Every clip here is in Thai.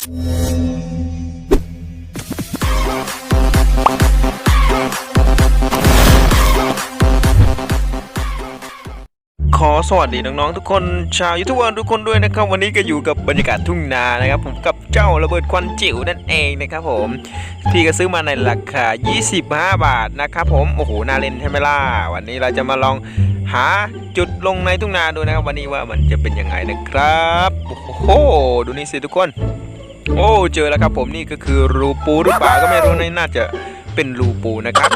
ขอสวัสดีน้องๆทุกคนชาวยูทูบเบอร์ทุกคนด้วยนะครับ วันนี้ก็อยู่กับบรรยากาศทุ่งนานะครับ ผมกับเจ้าระเบิดควันจิ๋วนั่นเองนะครับผมพี่ก็ซื้อมาในราคา 25 บาทนะครับผมโอ้โหน่าเล่นใช่ไหมล่ะวันนี้เราจะมาลองหาจุดลงในทุ่งนาดูนะครับ วันนี้ว่ามันจะเป็นยังไงนะครับโอ้โหดูนี่สิทุกคน โอ้เจอแล้วครับผมนี่ก็คือรูปูหรือเปล่าก็ไม่รู้นน่าจะเป็นรูปูนะครับ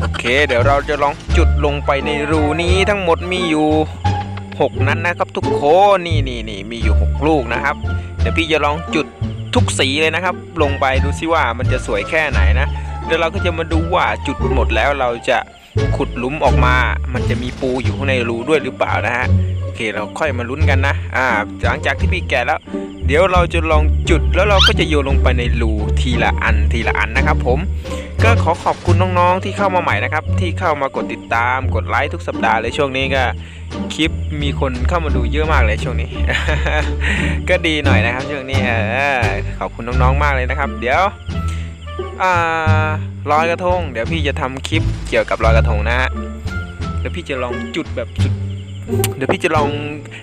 โอเค เดี๋ยวเราจะลองจุดลงไปในรูนี้ทั้งหมดมีอยู่ 6 นั้นนะครับ ทุกคนนี่นี่นี่มีอยู่ 6 ลูกนะครับ เดี๋ยวพี่จะลองจุดทุกสีเลยนะครับ ลงไปดูซิว่ามันจะสวยแค่ไหนนะเดี๋ยวเราก็จะมาดูว่าจุดหมดแล้วเราจะขุดหลุมออกมา มันจะมีปูอยู่ข้างในรูด้วยหรือเปล่านะฮะโอเคเราค่อยมาลุ้นกันนะอ่าหลังจากที่พี่แกะแล้ว เดี๋ยวเราจะลองจุดแล้วเราก็จะโยนลงไปในรูทีละอันทีละอันนะครับผมก็ขอขอบคุณน้องๆที่เข้ามาใหม่นะครับ ที่เข้ามากดติดตามกดไลค์ทุกสัปดาห์เลยช่วงนี้ก็คลิปมีคนเข้ามาดูเยอะมากเลยช่วงนี้ ก็ดีหน่อยนะครับช่วงนี้ขอบคุณน้องๆมากเลยนะครับ เดี๋ยวลอยกระทง เดี๋ยวพี่จะทำคลิปเกี่ยวกับลอยกระทงนะฮะเดี๋ยวพี่จะลองจุดแบบสุด เดี๋ยวพี่จะลอง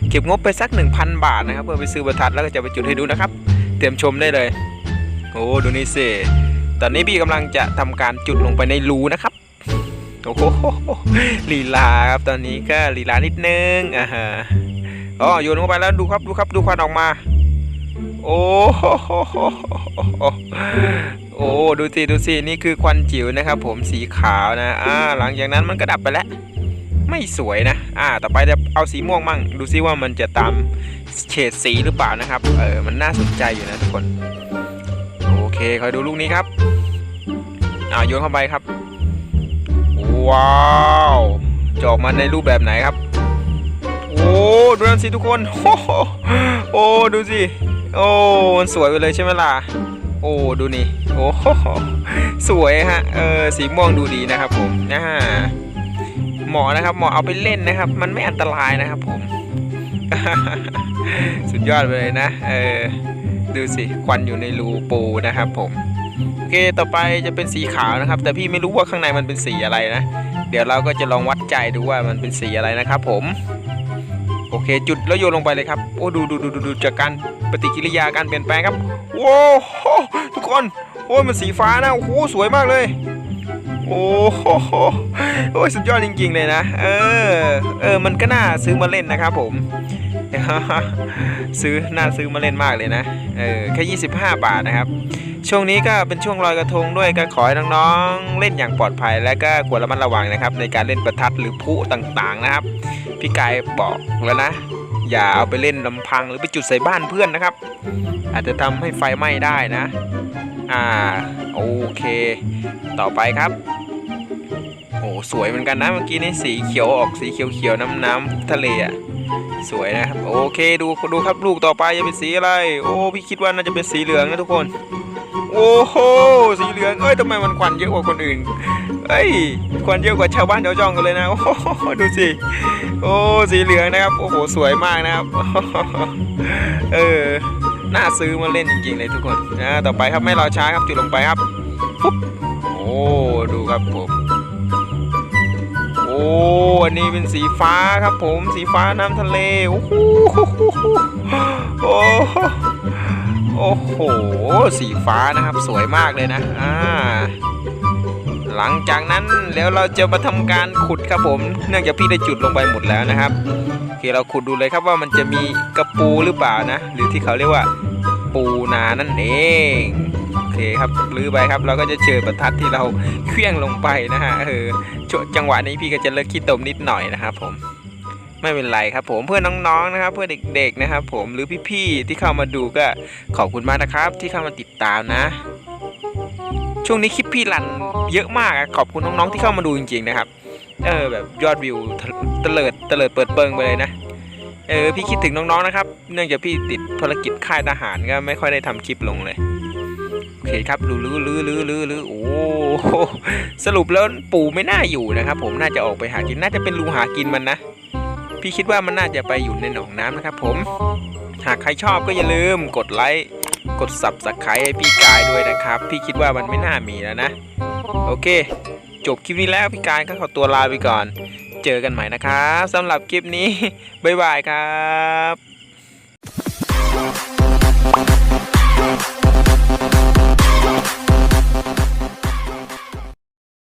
เก็บงบไปสัก 1,000 บาทนะครับ เพื่อไปซื้อประทัดแล้วก็จะไปจุดให้ดูนะครับ เตรียมชมได้เลย โอ้ดูนี่สิตอนนี้พี่กำลังจะทำการจุดลงไปในรูนะครับโอ้โหลีลาครับตอนนี้ก็ลีลานิดนึงอ่าฮะอ๋อโยนลงไปแล้วดูครับดูครับดูควันออกมา โอ้โหโอ้ดูสิดูสินี่คือควันจิ๋วนะครับ ผมสีขาวนะอ่าหลังจากนั้นมันก็ดับไปแล้ว ไม่สวยนะ อ่า ต่อไปจะเอาสีม่วงมั่ง ดูซิว่ามันจะตามเฉดสีหรือเปล่านะครับ เออ มันน่าสนใจอยู่นะทุกคน โอเค คอยดูลูกนี้ครับ อ่าโยนเข้าไปครับ ว้าวจะออกมาในรูปแบบไหนครับ โอ้ ดูนั่นสิทุกคน โอ้โอ้ดูสิ โอ้ มันสวยไปเลยใช่ไหมล่ะ โอ้ ดูนี่ โอ้ สวยฮะ เออ สีม่วงดูดีนะครับผมนะฮะ หมาะนะครับ หมาะเอาไปเล่นนะครับ มันไม่อันตรายนะครับผม สุดยอดไปเลยนะ เออ ดูสิ ควันอยู่ในรูปูนะครับผม โอเค ต่อไปจะเป็นสีขาวนะครับ แต่พี่ไม่รู้ว่าข้างในมันเป็นสีอะไรนะ เดี๋ยวเราก็จะลองวัดใจดูว่ามันเป็นสีอะไรนะครับผมโอเค จุดแล้วโยนลงไปเลยครับโอ้ดูดูดูดูดูจากการปฏิกิริยาการเปลี่ยนแปลงครับโอ้โหทุกคนโอ้ยมันสีฟ้านะโอ้โหสวยมากเลย โอ้โห โอ้ยสุดยอดจริง ๆ เลยนะ เออ เออ มันก็น่าซื้อมาเล่นนะครับผม ซื้อ น่าซื้อมาเล่นมากเลยนะ เออ แค่ 25 บาทนะครับ ช่วงนี้ก็เป็นช่วงลอยกระทงด้วยก็ขอให้น้องๆ เล่นอย่างปลอดภัยและก็ควรระมัดระวังนะครับ ในการเล่นประทัดหรือพลุต่างๆนะครับ พี่กายบอกแล้วนะ อย่าเอาไปเล่นลำพังหรือไปจุดใส่บ้านเพื่อนนะครับ อาจจะทำให้ไฟไหม้ได้นะ อ่า โอเค ต่อไปครับ โอ้สวยเหมือนกันนะเมื่อกี้นี่สีเขียวออกสีเขียวๆน้ำน้ำๆทะเลอะสวยนะครับโอเคดูดูครับลูกต่อไปจะเป็นสีอะไร โอ้พี่คิดว่าน่าจะเป็นสีเหลืองนะทุกคน โอ้โหสีเหลืองเอ้ยทำไมมันควันเยอะกว่าคนอื่นเอ้ยควันเยอะกว่าชาวบ้านชาวช่องกันเลยนะโอ้โหดูสิโอ้สีเหลืองนะครับโอ้โหสวยมากนะครับเออน่าซื้อมาเล่นจริงๆเลยทุกคนนะต่อไปครับไม่รอช้าครับจุดลงไปครับปุ๊บโอ้ดูครับผม อ้อันนี้เป็นสีฟ้าครับผมสีฟ้าน้ำทะเล โอ้โหโอ้โหโอ้โห สีฟ้านะครับสวยมากเลยนะอ่าหลังจากนั้นแล้วเราจะมาทำการขุดครับผม เนื่องจากพี่ได้จุดลงไปหมดแล้วนะครับโอเคเราขุดดูเลยครับว่ามันจะมีกระปูหรือเปล่านะ หรือที่เขาเรียกว่าปูนานั่นเอง โอเคครับลื้อไปครับเราก็จะเจอประทัดที่เราเคลื่องลงไปนะฮะเออจังหวะนี้พี่ก็จะเลิกขี้ตมนิดหน่อยนะครับผมไม่เป็นไรครับผมเพื่อนน้องๆนะครับ เพื่อเด็กๆนะครับ ผมหรือพี่ๆที่เข้ามาดูก็ขอบคุณมากนะครับ ที่เข้ามาติดตามนะ ช่วงนี้คลิปพี่รันเยอะมากขอบคุณน้องๆที่เข้ามาดูจริง ๆนะครับ เออแบบยอดวิวเตลิดเตลิดเปิดเปิงไปเลยนะเออพี่คิดถึงน้องๆนะครับ เนื่องจากพี่ติดภารกิจค่ายทหารก็ไม่ค่อยได้ทำคลิปลงเลย คครับลื้อลื้อลื้อลื้อลื้อลื้โอ้สรุปแล้วปู่ไม่น่าอยู่นะครับ ผมน่าจะออกไปหากินน่าจะเป็นรูหากินมันนะ พี่คิดว่ามันน่าจะไปอยู่ในหนองน้ำนะครับ ผม หากใครชอบก็อย่าลืมกดไลค์กดสับสัไครต์ให้พี่กายด้วยนะครับ พี่คิดว่ามันไม่น่ามีแล้วนะ โอเค จบคลิปนี้แล้วพี่กายก็ขอตัวลาไปก่อน เจอกันใหม่นะครับสำหรับคลิปนี้บ๊ายบายครับ Thank.